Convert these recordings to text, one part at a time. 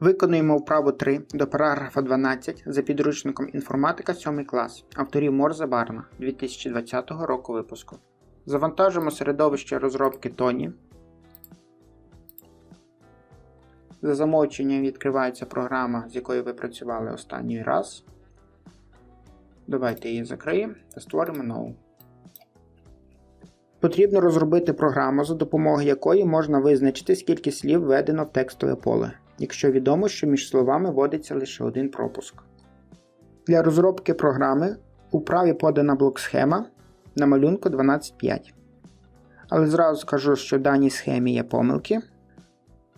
Виконуємо вправу 3 до параграфа 12 за підручником інформатика 7 клас авторів Морзе Барна 2020 року випуску. Завантажимо середовище розробки Тоні. За замовченням відкривається програма, з якою ви працювали останній раз. Давайте її закриємо та створимо нову. Потрібно розробити програму, за допомогою якої можна визначити, скільки слів введено в текстове поле, якщо відомо, що між словами вводиться лише один пропуск. Для розробки програми у праві подана блок-схема на малюнку 12.5. Але зразу скажу, що в даній схемі є помилки.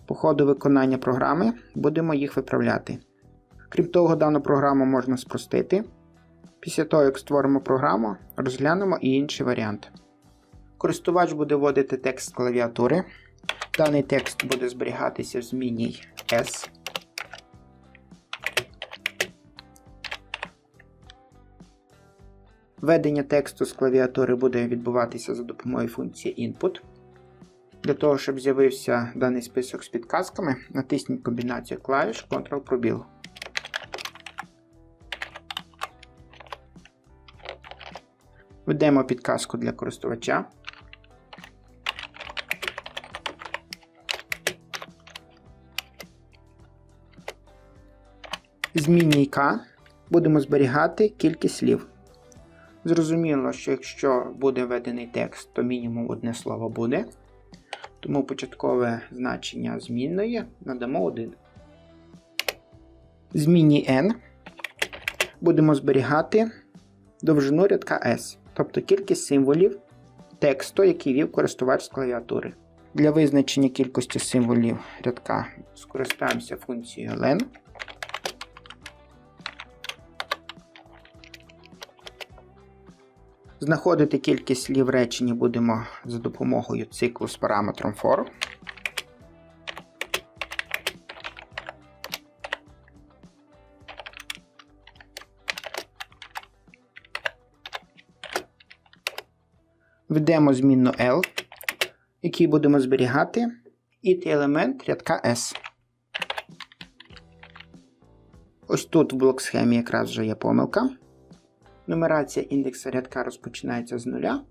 По ходу виконання програми будемо їх виправляти. Крім того, дану програму можна спростити. Після того, як створимо програму, розглянемо і інший варіант. Користувач буде вводити текст клавіатури. Даний текст буде зберігатися в зміні S. Введення тексту з клавіатури буде відбуватися за допомогою функції Input. Для того, щоб з'явився даний список з підказками, натисніть комбінацію клавіш Ctrl-пробіл. Введемо підказку для користувача. Змінній К будемо зберігати кількість слів. Зрозуміло, що якщо буде введений текст, то мінімум одне слово буде. Тому початкове значення змінної надамо 1. Змінній n будемо зберігати довжину рядка S, тобто кількість символів тексту, який вів користувач з клавіатури. Для визначення кількості символів рядка скористаємося функцією len. Знаходити кількість слів в реченні будемо за допомогою циклу з параметром for. Введемо змінну L, який будемо зберігати it елемент рядка S. Ось тут в блок схемі якраз вже є помилка. Нумерація індекса рядка розпочинається з нуля.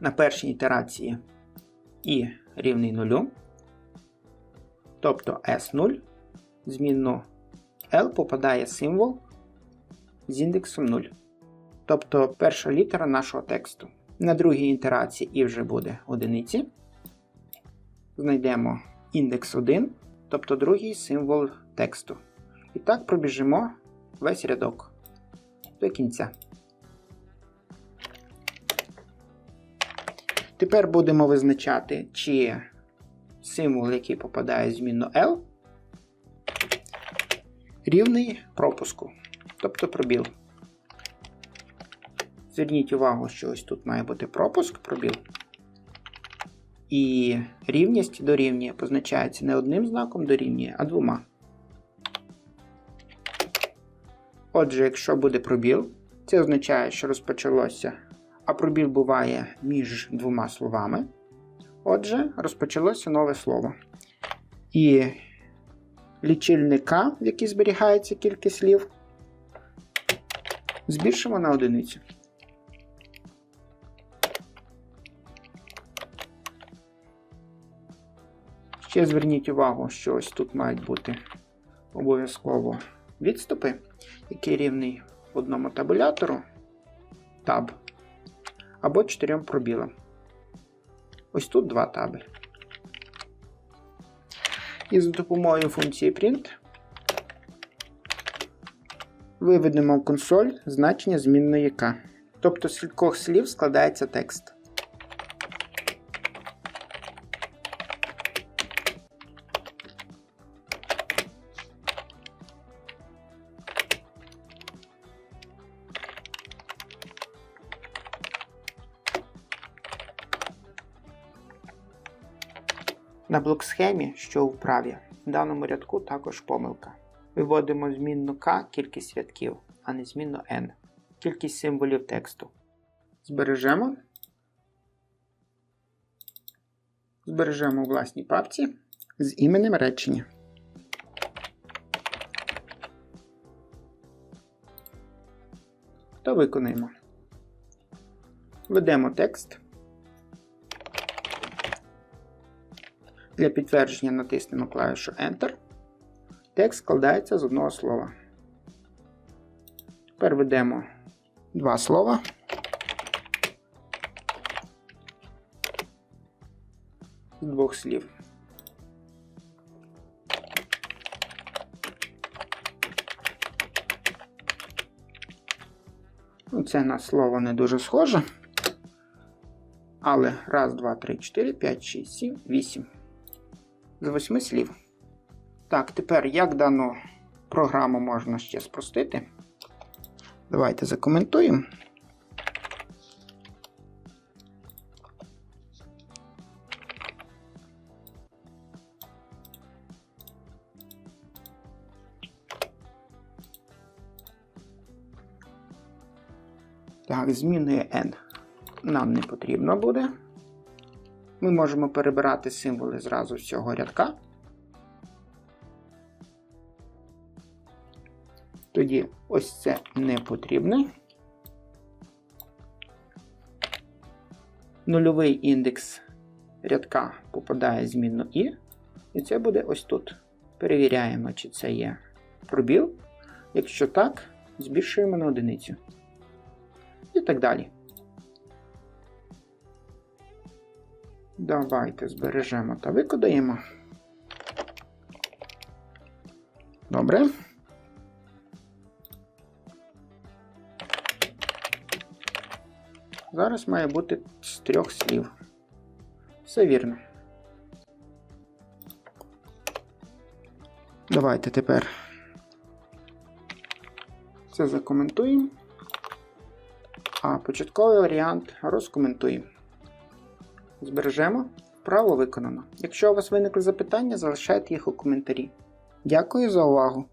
На першій ітерації і рівний нулю. Тобто S0. Змінну L попадає символ з індексом 0. Тобто перша літера нашого тексту. На другій ітерації і вже буде одиниці. Знайдемо індекс 1, тобто другий символ тексту. І так пробіжимо весь рядок до кінця. Тепер будемо визначати, чи символ, який попадає в L, рівний пропуску, тобто пробіл. Зверніть увагу, що ось тут має бути пропуск, пробіл. І рівність дорівнює позначається не одним знаком дорівнює, а двома. Отже, якщо буде пробіл, це означає, що розпочалося, а пробіл буває між двома словами. Отже, розпочалося нове слово. І лічильника, в який зберігається кількість слів, збільшимо на одиницю. Ще зверніть увагу, що ось тут мають бути обов'язково відступи, який рівний одному табулятору таб, або чотирьом пробілам. Ось тут два таби. І за допомогою функції print виведемо в консоль значення змінної К. Тобто з кількох слів складається текст. На блок-схемі, що у праві, в даному рядку також помилка. Виводимо змінну К кількість рядків, а не змінну N, кількість символів тексту. Збережемо. Збережемо у власній папці з іменем речення. Та виконуємо. Ведемо текст. Для підтвердження натиснемо клавішу Enter. Текст складається з одного слова. Тепер введемо два слова. З двох слів. Ну, Це на слово не дуже схоже. Але раз, два, три, чотири, п'ять, шість, сім, вісім. З восьми слів. Так, тепер як дану програму можна ще спростити? Давайте закоментуємо. Так, зміною n нам не потрібно буде. Ми можемо перебирати символи зразу з цього рядка. Тоді ось це не потрібне. Нульовий індекс рядка попадає змінно і. І це буде ось тут. Перевіряємо, чи це є пробіл. Якщо так, збільшуємо на одиницю. І так далі. Давайте збережемо та викодаємо. Добре. Зараз має бути з трьох слів. Все вірно. Давайте тепер це закоментуємо. А початковий варіант розкоментуємо. Збережемо. Вправо виконано. Якщо у вас виникли запитання, залишайте їх у коментарі. Дякую за увагу!